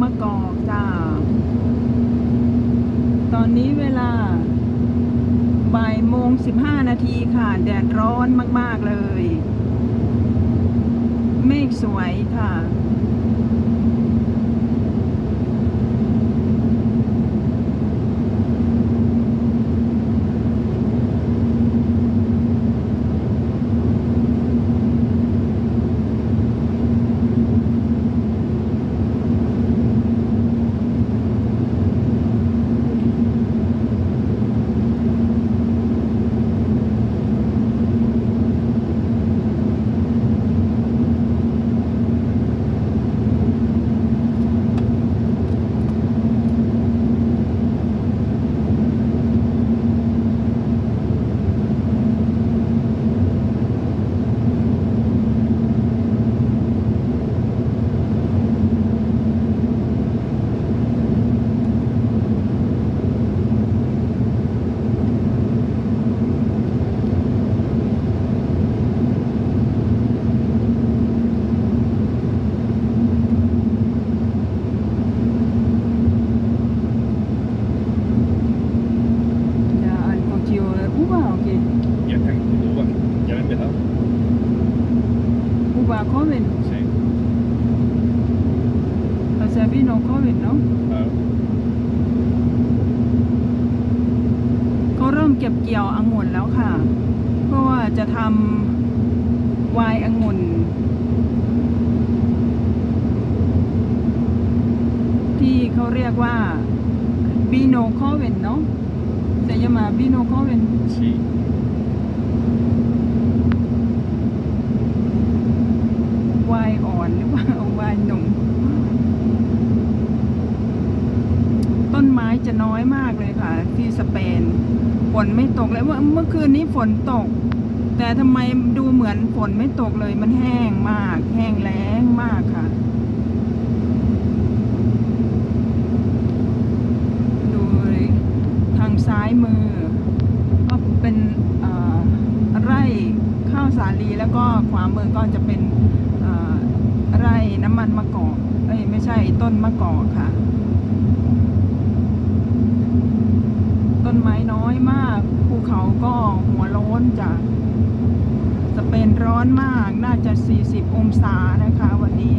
มะกอกจ้า ตอนนี้เวลาบ่ายโมงสิบห้านาทีค่ะ แดดร้อนมาก ๆ เลย เมฆสวยค่ะ Sí. o sea, vino joven, ¿no? Claro. เขาเริ่มเก็บเกี่ยวองุ่นแล้วค่ะ เพราะว่าจะทำไวน์องุ่นที่เขาเรียกว่าบีโนคอเวนเนาะจะยมาบีโนคอเวน Sí. ไวน์อ่อนหรือว่า ไวน์หนุ่ม ต้นไม้ จะน้อยมากเลยค่ะ ที่สเปน ฝนไม่ตกเลยว่าเมื่อคืนนี้ฝนตก แต่ทำไมดูเหมือนฝนไม่ตกเลย มันแห้งมาก แห้งแล้งมากค่ะ ดูทางซ้ายมือ ก็เป็นไร่ข้าวสาลีแล้วก็ขวามือก็จะเป็นไร่น้ำมันมะกอกเอ้ยไม่ใช่ต้นมะกอกค่ะ ต้ นไม้น้อยมาก ภูเขาก็หัวโล้นจ้ะจะเป็นร้อนมากน่าจะ 40 องศานะคะ วันนี้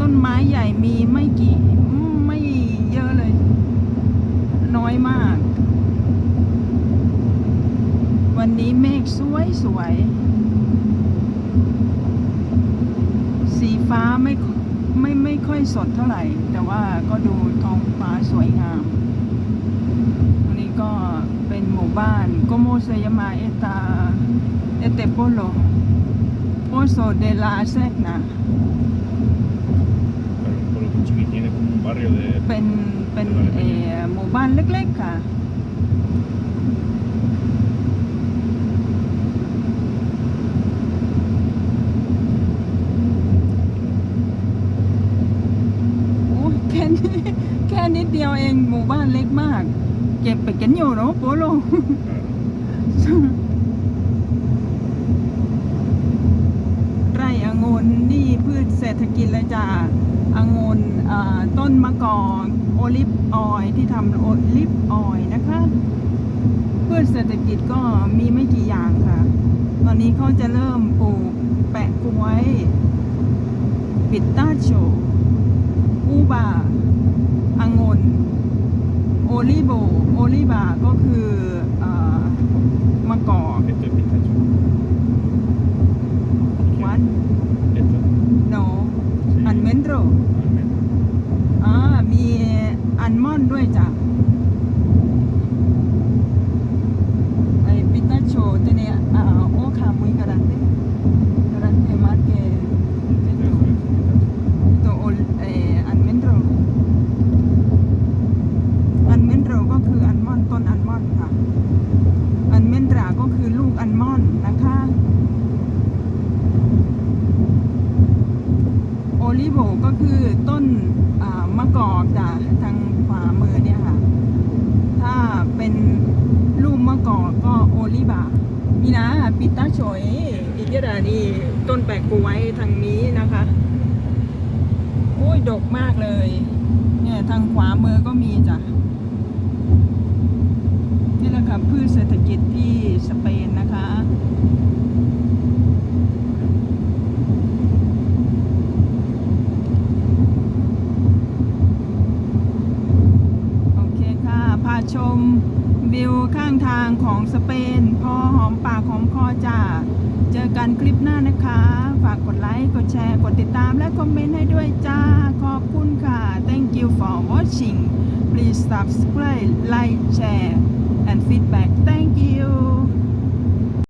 ต้นไม้ใหญ่มีไม่กี่ไม่เยอะเลย น้อยมาก วันนี้เมฆสวยสวยๆสี ฟ้าไม่ไม่ไม่ค่อยสดเท่าไหร่ แต่ว่าก็ดูท้องฟ้าสวยงามวันนี้ก็เป็นหมู่บ้านโกโมเซยามาเอตาเอเตโปโลโ o โซเดลาเซกนะ Claro, por lo que tiene como un barrio de. เป็นเป็นเออหมู่บ้านเล็กๆค่ะ โอ้ยแค่นี้แค่นิดเดียวเองห มู่บ้านเล็กมาก เก็บไปกันอยู่เนาะโปโลไร่องุ่นนี่พืชเศรษฐกิจเลยจ้าองุ่นต้นมะกอกโอลิฟออยล์ที่ทำโอลิฟออยล์นะคะ พืชเศรษฐกิจก็มีไม่กี่อย่างค่ะ ตอนนี้เขาจะเริ่มปลูกแปะกล้วย ปิตาโชอูบาองุ่น โอลิโบโอลิบาก็คืออมะกอก Esto. โน Sí. อันเมนโร Almendra. อ่ามีอัลมอนด์ด้วยจ้ะไอปิตาโชเตเนอ่าโอคามุยการันเตการันเตมาเก Eso es pistacho. ตัวโอเออันเมนโรอันเมนโรก็คืออัลมอนด์ต้น อัลมอนด์ค่ะ อันเมนตราก็คือลูกอัลมอนด์นะคะโอลิโวก็คือต้นมะกอกจ้ะทางขวามือเนี่ยค่ะ ถ้าเป็นลูกมะกฉอยอีกเยอะดานี่ต้นแปลกกูไว้ทางนี้นะคะโอ้ยดกมากเลย เนี่ยทางขวามือก็มีจ้ะ นี่แหละค่ะพืชเศรษฐกิจที่สเปนนะคะ โอเคค่ะ พา ชมวิวข้างทางของสเปน พอหอมปากหอมคอจ้าเจอกันคลิปหน้านะคะ ฝากกดไลค์กดแชร์ กดติดตามและคอมเมนต์ให้ด้วยจ้า ขอบคุณค่ะ thank you for watching please subscribe like share and feedback thank you